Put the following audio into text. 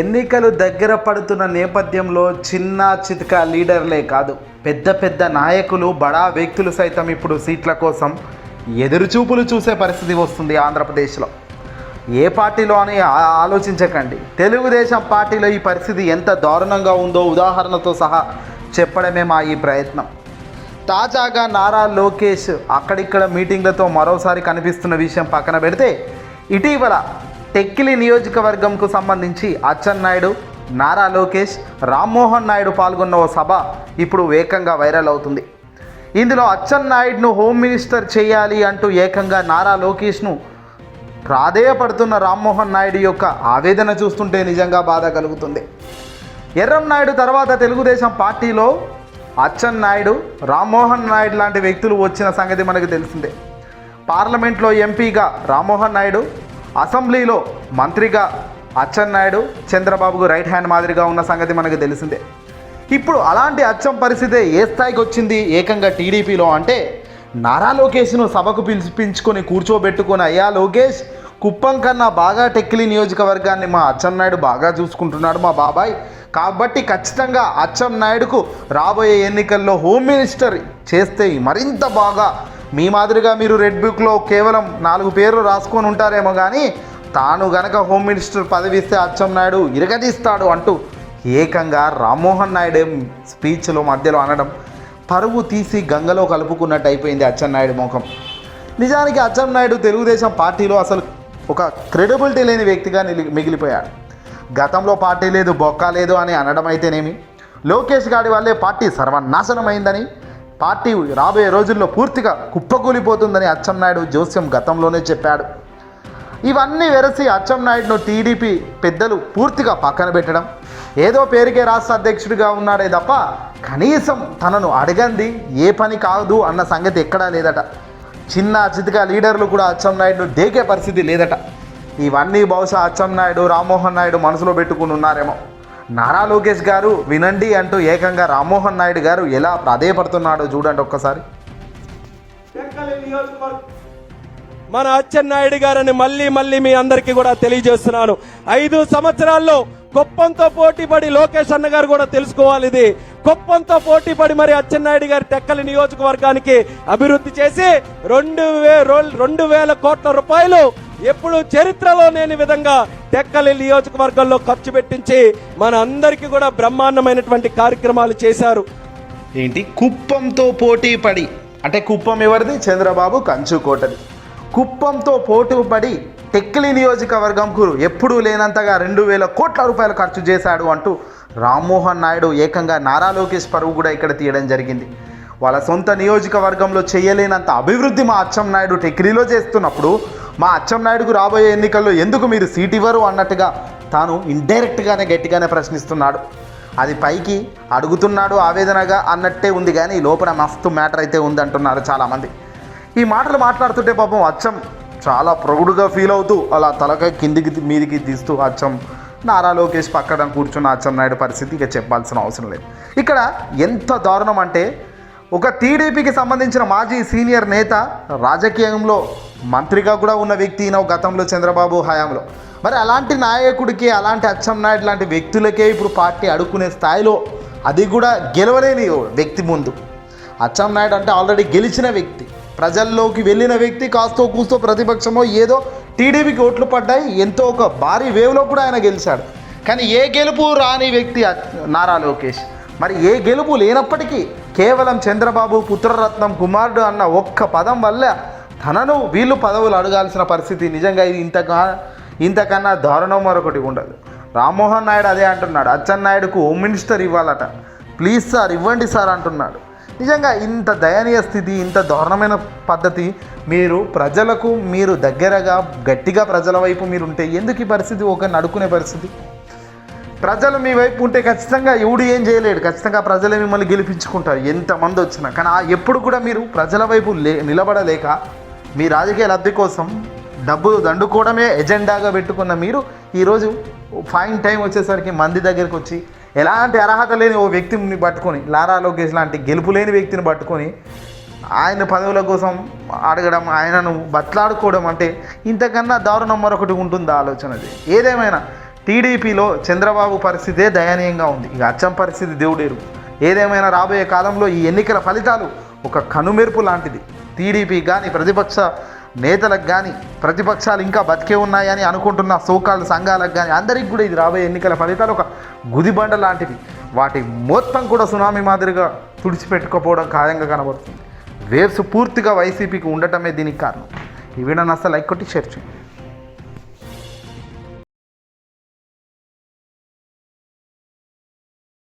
ఎన్నికలు దగ్గర పడుతున్న నేపథ్యంలో చిన్న చితక లీడర్లే కాదు పెద్ద పెద్ద నాయకులు బడా వ్యక్తులు సైతం ఇప్పుడు సీట్ల కోసం ఎదురుచూపులు చూసే పరిస్థితి వస్తుంది ఆంధ్రప్రదేశ్లో. ఏ పార్టీలో అని ఆలోచించకండి. తెలుగుదేశం పార్టీలో ఈ పరిస్థితి ఎంత దారుణంగా ఉందో ఉదాహరణతో సహా చెప్పడమే మా ఈ ప్రయత్నం. తాజాగా నారా లోకేష్ అక్కడిక్కడ మీటింగ్లతో మరోసారి కనిపిస్తున్న విషయం పక్కన పెడితే ఇటీవల టెక్కిలి నియోజకవర్గంకు సంబంధించి అచ్చెన్నాయుడు నారా లోకేష్ రామ్మోహన్ నాయుడు పాల్గొన్న ఓ సభ ఇప్పుడు ఏకంగా వైరల్ అవుతుంది. ఇందులో అచ్చెన్నాయుడును హోమ్ మినిస్టర్ చేయాలి అంటూ ఏకంగా నారా లోకేష్ను ప్రాధేయపడుతున్న రామ్మోహన్ నాయుడు యొక్క ఆవేదన చూస్తుంటే నిజంగా బాధ కలుగుతుంది. ఎర్రం నాయుడు తర్వాత తెలుగుదేశం పార్టీలో అచ్చెన్నాయుడు రామ్మోహన్ నాయుడు లాంటి వ్యక్తులు వచ్చిన సంగతి మనకు తెలిసిందే. పార్లమెంట్లో ఎంపీగా రామ్మోహన్ నాయుడు అసెంబ్లీలో మంత్రిగా అచ్చెన్నాయుడు చంద్రబాబుకు రైట్ హ్యాండ్ మాదిరిగా ఉన్న సంగతి మనకు తెలిసిందే. ఇప్పుడు అలాంటి అచ్చం పరిస్థితి ఏ స్థాయికి వచ్చింది? ఏకంగా టీడీపీలో అంటే నారా లోకేష్ను సభకు పిలిపించుకొని కూర్చోబెట్టుకుని అయ్యా లోకేష్ కుప్పం కన్నా బాగా టెక్కిలి నియోజకవర్గాన్ని మా అచ్చెన్నాయుడు బాగా చూసుకుంటున్నాడు మా బాబాయ్. కాబట్టి ఖచ్చితంగా అచ్చెం నాయుడుకు రాబోయే ఎన్నికల్లో హోమ్ మినిస్టర్ చేస్తే మరింత బాగా మీ మాదిరిగా మీరు రెడ్ బుక్లో కేవలం నాలుగు పేర్లు రాసుకొని ఉంటారేమో కానీ తాను గనక హోమ్ మినిస్టర్ పదవిస్తే అచ్చం నాయుడు ఇరగదీస్తాడు అంటూ ఏకంగా రామ్మోహన్ నాయుడు స్పీచ్లో మధ్యలో అనడం పరువు తీసి గంగలో కలుపుకున్నట్టు అయిపోయింది అచ్చెన్నాయుడు ముఖం. నిజానికి అచ్చెన్నాయుడు తెలుగుదేశం పార్టీలో అసలు ఒక క్రెడిబిలిటీ లేని వ్యక్తిగా నిలి- మిగిలిపోయాడు. గతంలో పార్టీ లేదు బొక్క లేదు అని అనడం అయితేనేమి? లోకేష్ గాడి వల్లే పార్టీ సర్వనాశనమైందని పార్టీ రాబోయే రోజుల్లో పూర్తిగా కుప్పకూలిపోతుందని అచ్చెన్నాయుడు జోస్యం గతంలోనే చెప్పాడు. ఇవన్నీ వెరసి అచ్చెన్నాయుడును టీడీపీ పెద్దలు పూర్తిగా పక్కన పెట్టడం. ఏదో పేరుకే రాష్ట్ర అధ్యక్షుడిగా ఉన్నాడే తప్ప కనీసం తనను అడగంది ఏ పని కాదు అన్న సంగతి ఎక్కడా లేదట. చిన్న చితిక లీడర్లు కూడా అచ్చెన్నాయుడును దేకే పరిస్థితి లేదట. ఇవన్నీ బహుశా అచ్చెన్నాయుడు రామ్మోహన్ నాయుడు మనసులో పెట్టుకుని ఉన్నారేమో. నారా లోకేష్ గారు వినండి అంటూ ఏకంగా రామ్మోహన్ నాయుడు గారు ఎలా ప్రాధేయపడుతున్నాడో చూడండి ఒక్కసారి. మన అచ్చెన్నాయుడు గారని మళ్ళీ మళ్ళీ మీ అందరికీ కూడా తెలియజేస్తున్నాను. ఐదు సంవత్సరాల్లో కుప్పంతో పోటీపడి లోకేష్ అన్న గారు కూడా తెలుసుకోవాలి ఇది. కుప్పంతో పోటీపడి మరి అచ్చెన్నాయుడు గారి టెక్కలి నియోజకవర్గానికి అభివృద్ధి చేసి రెండు వే రెండు వేల కోట్ల రూపాయలు ఎప్పుడు చరిత్రలో లేని విధంగా టెక్కలి నియోజకవర్గంలో ఖర్చు పెట్టించి మన అందరికీ కూడా బ్రహ్మాండమైనటువంటి కార్యక్రమాలు చేశారు. ఏంటి? కుప్పంతో పోటీ పడి అంటే కుప్పం ఎవరిది? చంద్రబాబు కంచుకోటది. కుప్పంతో పోటీ పడి టెక్కిలి నియోజకవర్గంకు ఎప్పుడూ లేనంతగా రెండు వేల కోట్ల రూపాయలు ఖర్చు చేశాడు అంటూ రామ్మోహన్ నాయుడు ఏకంగా నారా లోకేష్ పరువు కూడా ఇక్కడ తీయడం జరిగింది. వాళ్ళ సొంత నియోజకవర్గంలో చేయలేనంత అభివృద్ధి మా అచ్చం నాయుడు టెక్కిలిలో చేస్తున్నప్పుడు మా అచ్చం నాయుడుకు రాబోయే ఎన్నికల్లో ఎందుకు మీరు సీట్ ఇవ్వరు అన్నట్టుగా తాను ఇండైరెక్ట్గానే గట్టిగానే ప్రశ్నిస్తున్నాడు. అది పైకి అడుగుతున్నాడు ఆవేదనగా అన్నట్టే ఉంది కానీ లోపల మస్తు మ్యాటర్ అయితే ఉంది అంటున్నారు చాలామంది. ఈ మాటలు మాట్లాడుతుంటే పాపం అచ్చం చాలా ప్రొగుడుగా ఫీల్ అవుతూ అలా తలకాయ కిందికి మీదికి తీస్తూ అచ్చం నారా లోకేష్ పక్కన కూర్చున్న అచ్చం నాయుడు పరిస్థితి ఇక చెప్పాల్సిన అవసరం లేదు. ఇక్కడ ఎంత దారుణం అంటే ఒక టీడీపీకి సంబంధించిన మాజీ సీనియర్ నేత రాజకీయంలో మంత్రిగా కూడా ఉన్న వ్యక్తి ఈయన గతంలో చంద్రబాబు హయాంలో. మరి అలాంటి నాయకుడికి అలాంటి అచ్చం నాయుడు లాంటి వ్యక్తులకే ఇప్పుడు పార్టీ అడుక్కునే స్థాయిలో అది కూడా గెలవలేని వ్యక్తి ముందు. అచ్చం నాయుడు అంటే ఆల్రెడీ గెలిచిన వ్యక్తి. ప్రజల్లోకి వెళ్ళిన వ్యక్తి కాస్తో కూస్తో ప్రతిపక్షమో ఏదో టీడీపీకి ఓట్లు పడ్డాయి ఎంతో ఒక భారీ వేవ్లో కూడా ఆయన గెలిచాడు. కానీ ఏ గెలుపు రాని వ్యక్తి నారా లోకేష్? మరి ఏ గెలుపు లేనప్పటికీ కేవలం చంద్రబాబు పుత్రరత్నం కుమారుడు అన్న ఒక్క పదం వల్ల తనను వీళ్ళు పదవులు అడగాల్సిన పరిస్థితి నిజంగా ఇది ఇంతగా ఇంతకన్నా దారుణం మరొకటి ఉండదు. రామ్మోహన్ నాయుడు అదే అంటున్నాడు. అచ్చెన్నాయుడుకు హోమ్ మినిస్టర్ ఇవ్వాలట. ప్లీజ్ సార్ ఇవ్వండి సార్ అంటున్నాడు. నిజంగా ఇంత దయనీయ స్థితి ఇంత దారుణమైన పద్ధతి మీరు ప్రజలకు మీరు దగ్గరగా గట్టిగా ప్రజల వైపు మీరు ఉంటే ఎందుకు ఈ పరిస్థితి ఒక నడుకునే పరిస్థితి? ప్రజలు మీ వైపు ఉంటే ఖచ్చితంగా ఎవడు ఏం చేయలేడు. ఖచ్చితంగా ప్రజలే మిమ్మల్ని గెలిపించుకుంటారు. ఎంతమంది వచ్చినా. కానీ ఆ ఎప్పుడు కూడా మీరు ప్రజల వైపు లే నిలబడలేక మీ రాజకీయ లబ్ధి కోసం డబ్బు దండుకోవడమే ఎజెండాగా పెట్టుకున్న మీరు ఈరోజు ఫైన్ టైం వచ్చేసరికి మంది దగ్గరికి వచ్చి ఎలాంటి అర్హత లేని ఓ వ్యక్తిని పట్టుకొని లారా లోకేష్ లాంటి గెలుపు లేని వ్యక్తిని పట్టుకొని ఆయన పదవుల కోసం అడగడం ఆయనను బట్లాడుకోవడం అంటే ఇంతకన్నా దారుణం మరొకటి ఉంటుంది ఆలోచనది? ఏదేమైనా టీడీపీలో చంద్రబాబు పరిస్థితే దయనీయంగా ఉంది. ఇక అచ్చం పరిస్థితి దేవుడేరు ఏదేమైనా రాబోయే కాలంలో ఈ ఎన్నికల ఫలితాలు ఒక కనుమెరుపు లాంటిది. టీడీపీ కానీ ప్రతిపక్ష నేతలకు కానీ ప్రతిపక్షాలు ఇంకా బతికే ఉన్నాయని అనుకుంటున్న సోకాల సంఘాలకు కానీ అందరికి కూడా ఇది రాబోయే ఎన్నికల ఫలితాలు ఒక గుదిబండ లాంటివి వాటి మొత్తం కూడా సునామీ మాదిరిగా తుడిచిపెట్టుకోపోవడం ఖాయంగా కనబడుతుంది. వేవ్స్ పూర్తిగా వైసీపీకి ఉండటమే దీనికి కారణం. ఈ వీడియోని అసలు లైక్ కొట్టి షేర్ చేయండి.